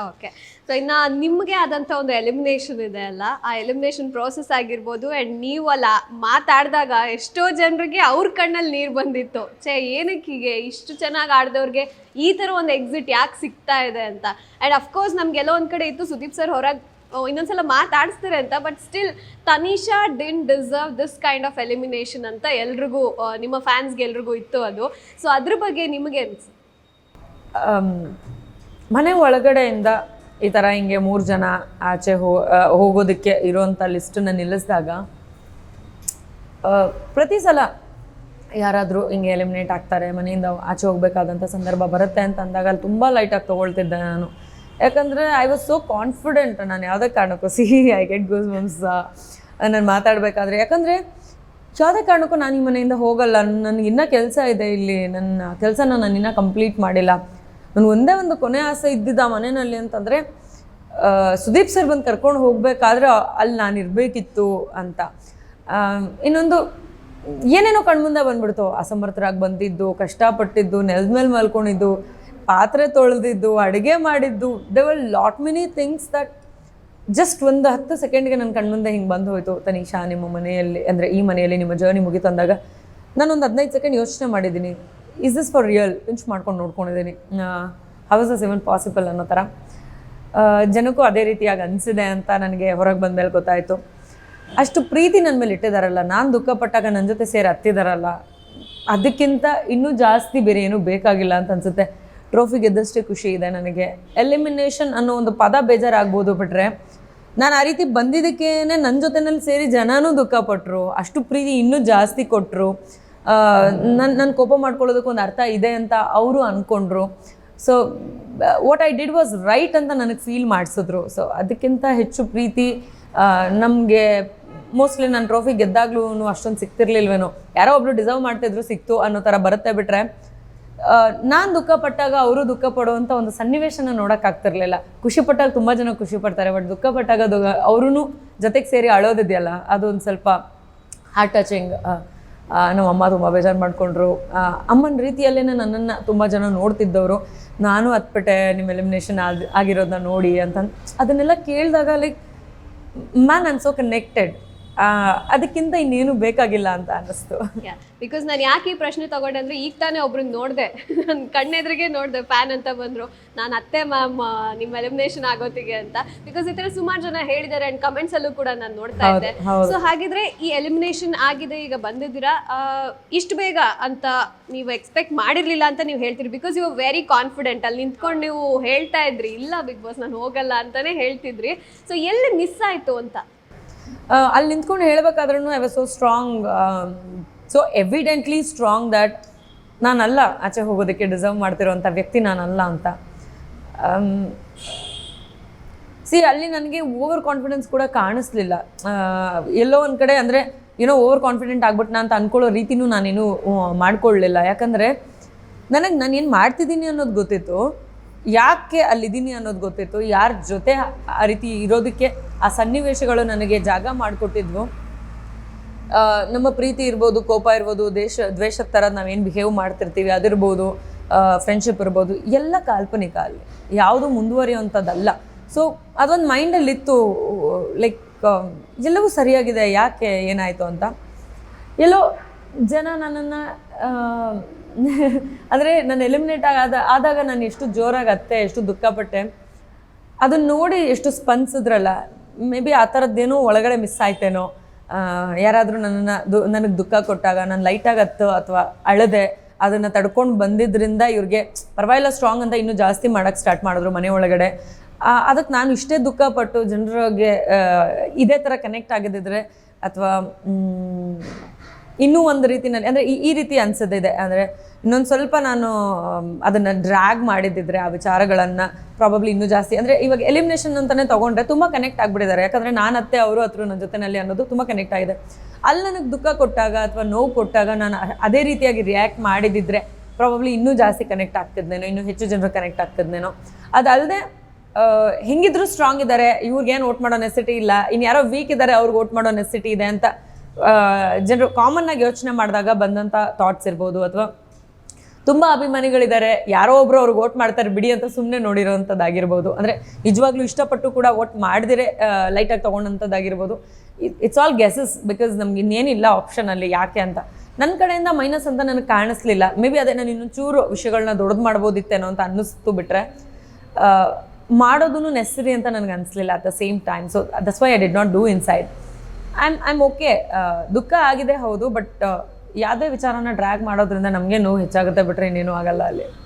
Okay so ಇನ್ನು ನಿಮಗೆ ಆದಂಥ ಒಂದು ಎಲಿಮಿನೇಷನ್ ಇದೆ ಅಲ್ಲ ಆ ಎಲಿಮಿನೇಷನ್ ಪ್ರೋಸೆಸ್ ಆಗಿರ್ಬೋದು ಆ್ಯಂಡ್ ನೀವು ಅಲ್ಲ ಮಾತಾಡಿದಾಗ ಎಷ್ಟೋ ಜನರಿಗೆ ಅವ್ರ ಕಣ್ಣಲ್ಲಿ ನೀರು ಬಂದಿತ್ತು. ಛೇ ಏನಕ್ಕೆ ಹೀಗೆ? ಇಷ್ಟು ಚೆನ್ನಾಗಿ ಆಡಿದವ್ರಿಗೆ ಈ ಥರ ಒಂದು ಎಕ್ಸಿಟ್ ಯಾಕೆ ಸಿಗ್ತಾ ಇದೆ ಅಂತ. ಆ್ಯಂಡ್ ಅಫ್ಕೋರ್ಸ್ ನಮಗೆಲ್ಲ ಒಂದು ಕಡೆ ಇತ್ತು ಸುದೀಪ್ ಸರ್ ಹೊರಗೆ ಇನ್ನೊಂದ್ಸಲ ಮಾತಾಡಿಸ್ತಾರೆ ಅಂತ but still Tanisha didn't deserve this kind of elimination ಅಂತ ಎಲ್ರಿಗೂ ನಿಮ್ಮ ಫ್ಯಾನ್ಸ್ಗೆ ಎಲ್ರಿಗೂ ಇತ್ತು ಅದು. ಸೊ ಅದ್ರ ಬಗ್ಗೆ ನಿಮಗೆ ಅನ್ಸುತ್ತೆ ಆಮ್, ಮನೆ ಒಳಗಡೆಯಿಂದ ಈ ಥರ ಹಿಂಗೆ ಮೂರು ಜನ ಆಚೆ ಹೋ ಹೋಗೋದಕ್ಕೆ ಇರೋವಂಥ ಲಿಸ್ಟನ್ನ ನಿಲ್ಲಿಸಿದಾಗ ಪ್ರತಿ ಸಲ ಯಾರಾದರೂ ಹಿಂಗೆ ಎಲಿಮಿನೇಟ್ ಆಗ್ತಾರೆ, ಮನೆಯಿಂದ ಆಚೆ ಹೋಗಬೇಕಾದಂಥ ಸಂದರ್ಭ ಬರುತ್ತೆ ಅಂತ ಅಂದಾಗ ಅಲ್ಲಿ ತುಂಬ ಲೈಟಾಗಿ ತೊಗೊಳ್ತಿದ್ದೆ ನಾನು. ಯಾಕಂದರೆ ಐ ವಾಸ್ ಸೋ ಕಾನ್ಫಿಡೆಂಟ್ ನಾನು ಯಾವುದೇ ಕಾರಣಕ್ಕೂ ಸಿಹಿ ಐ ಗೆಟ್ ಗೋಸ್ ಮಮ್ಸ್ ನಾನು ಮಾತಾಡಬೇಕಾದ್ರೆ. ಯಾಕಂದರೆ ಯಾವುದೇ ಕಾರಣಕ್ಕೂ ನಾನು ಈ ಮನೆಯಿಂದ ಹೋಗಲ್ಲ, ನನಗೆ ಇನ್ನೂ ಕೆಲಸ ಇದೆ ಇಲ್ಲಿ ನನ್ನ ಕೆಲಸನ ನಾನು ಇನ್ನೂ ಕಂಪ್ಲೀಟ್ ಮಾಡಿಲ್ಲ. ನನಗೆ ಒಂದೇ ಒಂದು ಕೊನೆ ಆಸೆ ಇದ್ದಿದ್ದ ಆ ಮನೆಯಲ್ಲಿ ಅಂತಂದರೆ ಸುದೀಪ್ ಸರ್ ಬಂದು ಕರ್ಕೊಂಡು ಹೋಗಬೇಕಾದ್ರೆ ಅಲ್ಲಿ ನಾನು ಇರಬೇಕಿತ್ತು ಅಂತ. ಇನ್ನೊಂದು ಏನೇನೋ ಕಣ್ಮುಂದೆ ಬಂದ್ಬಿಡ್ತು. ಅಸಮರ್ಥರಾಗಿ ಬಂದಿದ್ದು, ಕಷ್ಟಪಟ್ಟಿದ್ದು, ನೆಲದ ಮೇಲೆ ಮಲ್ಕೊಂಡಿದ್ದು, ಪಾತ್ರೆ ತೊಳೆದಿದ್ದು, ಅಡುಗೆ ಮಾಡಿದ್ದು. There were lot many things that just ಒಂದು ಹತ್ತು ಸೆಕೆಂಡ್ಗೆ ನನ್ನ ಕಣ್ಮುಂದೆ ಹಿಂಗೆ ಬಂದು ಹೋಯಿತು. ತನಿಷಾ ನಿಮ್ಮ ಮನೆಯಲ್ಲಿ, ಅಂದರೆ ಈ ಮನೆಯಲ್ಲಿ ನಿಮ್ಮ ಜರ್ನಿ ಮುಗಿತಂದಾಗ ನಾನೊಂದು ಹದಿನೈದು ಸೆಕೆಂಡ್ ಯೋಚನೆ ಮಾಡಿದ್ದೀನಿ. Is this for real pinch ಮಾಡ್ಕೊಂಡು ನೋಡ್ಕೊಂಡಿದ್ದೀನಿ. ಹೌಸ್ ಇಸ್ ಇವನ್ ಪಾಸಿಬಲ್ ಅನ್ನೋ ಥರ ಜನಕ್ಕೂ ಅದೇ ರೀತಿಯಾಗಿ ಅನಿಸಿದೆ ಅಂತ ನನಗೆ ಹೊರಗೆ ಬಂದಮೇಲೆ ಗೊತ್ತಾಯಿತು. ಅಷ್ಟು ಪ್ರೀತಿ ನನ್ನ ಮೇಲೆ ಇಟ್ಟಿದ್ದಾರಲ್ಲ ನಾನು ದುಃಖಪಟ್ಟಾಗ ನನ್ನ ಜೊತೆ ಸೇರಿ ಹತ್ತಿದಾರಲ್ಲ, ಅದಕ್ಕಿಂತ ಇನ್ನೂ ಜಾಸ್ತಿ ಬೇರೆ ಏನೂ ಬೇಕಾಗಿಲ್ಲ ಅಂತ ಅನಿಸುತ್ತೆ. ಟ್ರೋಫಿ ಗೆದ್ದಷ್ಟೇ ಖುಷಿ ಇದೆ ನನಗೆ. ಎಲಿಮಿನೇಷನ್ ಅನ್ನೋ ಒಂದು ಪದ ಬೇಜಾರಾಗ್ಬೋದು ಬಿಟ್ರೆ, ನಾನು ಆ ರೀತಿ ಬಂದಿದ್ದಕ್ಕೇನೆ ನನ್ನ ಜೊತೆನಲ್ಲಿ ಸೇರಿ ಜನನೂ ದುಃಖಪಟ್ಟರು ಅಷ್ಟು ಪ್ರೀತಿ ಇನ್ನೂ ಜಾಸ್ತಿ ಕೊಟ್ಟರು ನನ್ನ ನನ್ನ ಕೋಪ ಮಾಡ್ಕೊಳ್ಳೋದಕ್ಕೊಂದು ಅರ್ಥ ಇದೆ ಅಂತ ಅವರು ಅಂದ್ಕೊಂಡ್ರು so what I did was right ಅಂತ ನನಗೆ ಫೀಲ್ ಮಾಡಿಸಿದ್ರು. ಸೊ ಅದಕ್ಕಿಂತ ಹೆಚ್ಚು ಪ್ರೀತಿ ನಮಗೆ ಮೋಸ್ಟ್ಲಿ ನಾನು ಟ್ರೋಫಿ ಗೆದ್ದಾಗ್ಲೂ ಅಷ್ಟೊಂದು ಸಿಗ್ತಿರ್ಲಿಲ್ವೇನೋ ಯಾರೋ ಒಬ್ರು ಡಿಸರ್ವ್ ಮಾಡ್ತಿದ್ರು ಸಿಕ್ತು ಅನ್ನೋ ಥರ ಬರುತ್ತೆ ಬಿಟ್ರೆ ನಾನು ದುಃಖ ಪಟ್ಟಾಗ ಅವರು ದುಃಖ ಪಡುವಂಥ ಒಂದು ಸನ್ನಿವೇಶನ ನೋಡೋಕ್ಕಾಗ್ತಿರ್ಲಿಲ್ಲ ಖುಷಿ ಪಟ್ಟಾಗ ತುಂಬ ಜನ ಖುಷಿ ಪಡ್ತಾರೆ ಬಟ್ ದುಃಖ ಪಟ್ಟಾಗ ಅವ್ರೂ ಜೊತೆಗೆ ಸೇರಿ ಅಳೋದಿದೆಯಲ್ಲ, ಅದೊಂದು ಸ್ವಲ್ಪ ಹಾರ್ಟ್ ಟಚಿಂಗ್ ನಮ್ಮ ಅಮ್ಮ ತುಂಬ ಬೇಜಾರು ಮಾಡಿಕೊಂಡ್ರು. ಅಮ್ಮನ ರೀತಿಯಲ್ಲೇ ನನ್ನನ್ನು ತುಂಬ ಜನ ನೋಡ್ತಿದ್ದವರು. ನಾನು ಹತ್ಬಿಟ್ಟೆ ನಿಮ್ಮ ಎಲಿಮಿನೇಷನ್ ಆಗಿ ಆಗಿರೋದನ್ನ ನೋಡಿ ಅಂತ. ಅದನ್ನೆಲ್ಲ ಕೇಳಿದಾಗ ಲೈಕ್ ಮ್ಯಾನ್ ಆಮ್ ಕನೆಕ್ಟೆಡ್ ಅದಕ್ಕಿಂತ ಇನ್ನೇನು ಬೇಕಾಗಿಲ್ಲ ಅಂತ ಅನ್ನಿಸ್ತು. ಬಿಕಾಸ್ ನಾನು ಯಾಕೆ ಈ ಪ್ರಶ್ನೆ ತಗೊಂಡೆ ಅಂದ್ರೆ ಈಗ ತಾನೇ ಒಬ್ರನ್ನ ನೋಡಿದೆ. ನನ್ನ ಕಣ್ಣೆದ್ರಿಗೆ ನೋಡಿದೆ ಫ್ಯಾನ್ ಅಂತ ಬಂದ್ರು. ನಾನು ಅತ್ತೆ ಮ್ಯಾಮ್ ನಿಮ್ಮ ಎಲಿಮಿನೇಷನ್ ಆಗೋತಿಗೆ ಅಂತ. ಬಿಕಾಸ್ ಈ ತರ ಸುಮಾರು ಜನ ಹೇಳಿದ್ದಾರೆ ಅಂಡ್ ಕಮೆಂಟ್ಸ್ ಅಲ್ಲೂ ಕೂಡ ನಾನು ನೋಡ್ತಾ ಇದ್ದೆ. ಸೊ ಹಾಗಿದ್ರೆ ಈ ಎಲಿಮಿನೇಷನ್ ಆಗಿದೆ ಈಗ ಬಂದಿದ್ದೀರಾ? ಇಷ್ಟು ಬೇಗ ಅಂತ ನೀವು ಎಕ್ಸ್ಪೆಕ್ಟ್ ಮಾಡಿರ್ಲಿಲ್ಲ ಅಂತ ನೀವು ಹೇಳ್ತೀರಿ. ಬಿಕಾಸ್ ಯು ವೆರಿ ಕಾನ್ಫಿಡೆಂಟ್ ಅಲ್ಲಿ ನಿಂತ್ಕೊಂಡು ನೀವು ಹೇಳ್ತಾ ಇದ್ರಿ ಇಲ್ಲ ಬಿಗ್ ಬಾಸ್ ನಾನು ಹೋಗಲ್ಲ ಅಂತಾನೆ ಹೇಳ್ತಿದ್ರಿ. ಸೊ ಎಲ್ಲಿ ಮಿಸ್ ಆಯ್ತು ಅಂತ? ಅಲ್ಲಿ ನಿಂತ್ಕೊಂಡು ಹೇಳ್ಬೇಕಾದ್ರೂ I was so strong so evidently strong that ನಾನಲ್ಲ ಆಚೆ ಹೋಗೋದಕ್ಕೆ ಡಿಸರ್ವ್ ಮಾಡ್ತಿರೋಂಥ ವ್ಯಕ್ತಿ ನಾನಲ್ಲ ಅಂತ. ಸಿ ಅಲ್ಲಿ ನನಗೆ ಓವರ್ ಕಾನ್ಫಿಡೆನ್ಸ್ ಕೂಡ ಕಾಣಿಸ್ಲಿಲ್ಲ. ಎಲ್ಲೋ ಒಂದು ಕಡೆ ಅಂದರೆ ಏನೋ ಓವರ್ ಕಾನ್ಫಿಡೆಂಟ್ ಆಗ್ಬಿಟ್ನಾ ಅಂತ ಅಂದ್ಕೊಳ್ಳೋ ರೀತಿನೂ ನಾನೇನು ಮಾಡ್ಕೊಳ್ಳಲಿಲ್ಲ ಯಾಕಂದರೆ ನನಗೆ ನಾನು ಏನು ಮಾಡ್ತಿದ್ದೀನಿ ಅನ್ನೋದು ಗೊತ್ತಿತ್ತು. ಯಾಕೆ ಅಲ್ಲಿದ್ದೀನಿ ಅನ್ನೋದು ಗೊತ್ತಿತ್ತು. ಯಾರ ಜೊತೆ ಆ ರೀತಿ ಇರೋದಕ್ಕೆ ಆ ಸನ್ನಿವೇಶಗಳು ನನಗೆ ಜಾಗ ಮಾಡಿಕೊಟ್ಟಿದ್ವು. ನಮ್ಮ ಪ್ರೀತಿ ಇರ್ಬೋದು, ಕೋಪ ಇರ್ಬೋದು, ದೇಶ, ದ್ವೇಷದ ಥರ ನಾವೇನು ಬಿಹೇವ್ ಮಾಡ್ತಿರ್ತೀವಿ ಅದಿರ್ಬೋದು ಫ್ರೆಂಡ್ಶಿಪ್ ಇರ್ಬೋದು, ಎಲ್ಲ ಕಾಲ್ಪನಿಕ ಅಲ್ಲಿ. ಯಾವುದು ಮುಂದುವರಿಯುವಂಥದ್ದಲ್ಲ. ಸೊ ಅದೊಂದು ಮೈಂಡಲ್ಲಿತ್ತು ಲೈಕ್ ಎಲ್ಲವೂ ಸರಿಯಾಗಿದೆ, ಯಾಕೆ ಏನಾಯಿತು ಅಂತ. ಎಲ್ಲೋ ಜನ ನನ್ನನ್ನು ಅಂದರೆ ನಾನು ಎಲಿಮಿನೇಟ್ ಆಗಾದ ಆದಾಗ ನಾನು ಎಷ್ಟು ಜೋರಾಗಿ ಅತ್ತೆ, ಎಷ್ಟು ದುಃಖಪಟ್ಟೆ. ಅದನ್ನು ನೋಡಿ ಎಷ್ಟು ಸ್ಪಂದಿಸಿದ್ರಲ್ಲ. ಮೇ ಬಿ ಆ ಥರದ್ದೇನೋ ಒಳಗಡೆ ಮಿಸ್ ಆಯ್ತೇನೋ ಯಾರಾದರೂ ನನ್ನನ್ನು ನನಗೆ ದುಃಖ ಕೊಟ್ಟಾಗ, ನಾನು ಲೈಟಾಗಿ ಹತ್ತು ಅಥವಾ ಅಳದೆ ಅದನ್ನು ತಡ್ಕೊಂಡು ಬಂದಿದ್ದರಿಂದ ಇವ್ರಿಗೆ ಪರವಾಗಿಲ್ಲ ಸ್ಟ್ರಾಂಗ್ ಅಂತ ಇನ್ನೂ ಜಾಸ್ತಿ ಮಾಡೋಕ್ಕೆ ಸ್ಟಾರ್ಟ್ ಮಾಡಿದ್ರು ಮನೆ ಒಳಗಡೆ. ಅದಕ್ಕೆ ನಾನು ಇಷ್ಟೇ ದುಃಖಪಟ್ಟು ಜನರಿಗೆ ಇದೇ ಥರ ಕನೆಕ್ಟ್ ಆಗಿದ್ದಿದ್ರೆ ಅಥವಾ ಇನ್ನೂ ಒಂದು ರೀತಿನಲ್ಲಿ ಅಂದರೆ ಈ ಈ ರೀತಿ ಅನಿಸೋದಿದೆ ಅಂದರೆ ಇನ್ನೊಂದು ಸ್ವಲ್ಪ ನಾನು ಅದನ್ನು ಡ್ರ್ಯಾಗ್ ಮಾಡಿದ್ದಿದ್ರೆ ಆ ವಿಚಾರಗಳನ್ನು ಪ್ರಾಬಬ್ಲಿ ಇನ್ನೂ ಜಾಸ್ತಿ ಅಂದರೆ ಇವಾಗ ಎಲಿಮಿನೇಷನ್ ಅಂತಲೇ ತೊಗೊಂಡ್ರೆ ತುಂಬ ಕನೆಕ್ಟ್ ಆಗಿಬಿಟ್ಟಿದ್ದಾರೆ. ಯಾಕಂದರೆ ನಾನು ಅತ್ತೆ, ಅವರು ಹತ್ರ ನನ್ನ ಜೊತೆನಲ್ಲಿ ಅನ್ನೋದು ತುಂಬ ಕನೆಕ್ಟ್ ಆಗಿದೆ. ಅಲ್ಲಿ ನನಗೆ ದುಃಖ ಕೊಟ್ಟಾಗ ಅಥವಾ ನೋವು ಕೊಟ್ಟಾಗ ನಾನು ಅದೇ ರೀತಿಯಾಗಿ ರಿಯಾಕ್ಟ್ ಮಾಡಿದ್ದಿದ್ರೆ ಪ್ರಾಬಬ್ಲಿ ಇನ್ನೂ ಜಾಸ್ತಿ ಕನೆಕ್ಟ್ ಆಗ್ತಿದ್ನೇನೋ, ಇನ್ನೂ ಹೆಚ್ಚು ಜನರು ಕನೆಕ್ಟ್ ಆಗ್ತಿದ್ನೇನೋ. ಅದಲ್ಲದೆ ಹೆಂಗಿದ್ರು ಸ್ಟ್ರಾಂಗ್ ಇದ್ದಾರೆ. ಇವ್ರಿಗೇನು ಓಟ್ ಮಾಡೋ ನೆಸಿಟಿ ಇಲ್ಲ. ಇನ್ನು ಯಾರೋ ವೀಕ್ ಇದ್ದಾರೆ, ಅವ್ರಿಗೆ ಓಟ್ ಮಾಡೋ ನೆಸಿಟಿ ಇದೆ ಅಂತ ಜನರು ಕಾಮನ್ ಆಗಿ ಯೋಚನೆ ಮಾಡಿದಾಗ ಬಂದಂಥ ಥಾಟ್ಸ್ ಇರ್ಬೋದು ಅಥವಾ ತುಂಬ ಅಭಿಮಾನಿಗಳಿದ್ದಾರೆ, ಯಾರೋ ಒಬ್ರು ಅವ್ರಿಗೆ ಓಟ್ ಮಾಡ್ತಾರೆ, ಬಿಡಿ ಅಂತ ಸುಮ್ಮನೆ ನೋಡಿರೋವಂಥದ್ದಾಗಿರ್ಬೋದು ಅಂದರೆ ನಿಜವಾಗ್ಲೂ ಇಷ್ಟಪಟ್ಟು ಕೂಡ ಓಟ್ ಮಾಡಿದಿರೆ ಲೈಟಾಗಿ ತೊಗೊಂಡಂಥದ್ದಾಗಿರ್ಬೋದು. ಇಟ್ಸ್ ಆಲ್ ಗೆಸಸ್ ಬಿಕಾಸ್ ನಮ್ಗೆ ಇನ್ನೇನಿಲ್ಲ ಆಪ್ಷನಲ್ಲಿ ಯಾಕೆ ಅಂತ. ನನ್ನ ಕಡೆಯಿಂದ ಮೈನಸ್ ಅಂತ ನನಗೆ ಕಾಣಿಸ್ಲಿಲ್ಲ. ಮೇ ಬಿ ಅದೇ ನಾನು ಇನ್ನೂ ಚೂರು ವಿಷಯಗಳನ್ನ ದೊಡ್ಡದು ಮಾಡ್ಬೋದಿತ್ತೇನೋ ಅಂತ ಅನ್ನಿಸ್ತು ಬಿಟ್ರೆ ಮಾಡೋದೂ ನೆಸರಿ ಅಂತ ನನಗೆ ಅನಿಸ್ಲಿಲ್ಲ at the same time so that's why I did not do inside I'm I am okay ದುಃಖ ಆಗಿದೆ ಹೌದು ಬಟ್ ಯಾವುದೇ ವಿಚಾರನ ಡ್ರ್ಯಾಗ್ ಮಾಡೋದ್ರಿಂದ ನಮಗೆ ನೋವು ಹೆಚ್ಚಾಗುತ್ತೆ ಬಿಟ್ರೆ ಇನ್ನೇನು ಆಗಲ್ಲ ಅಲ್ಲಿ.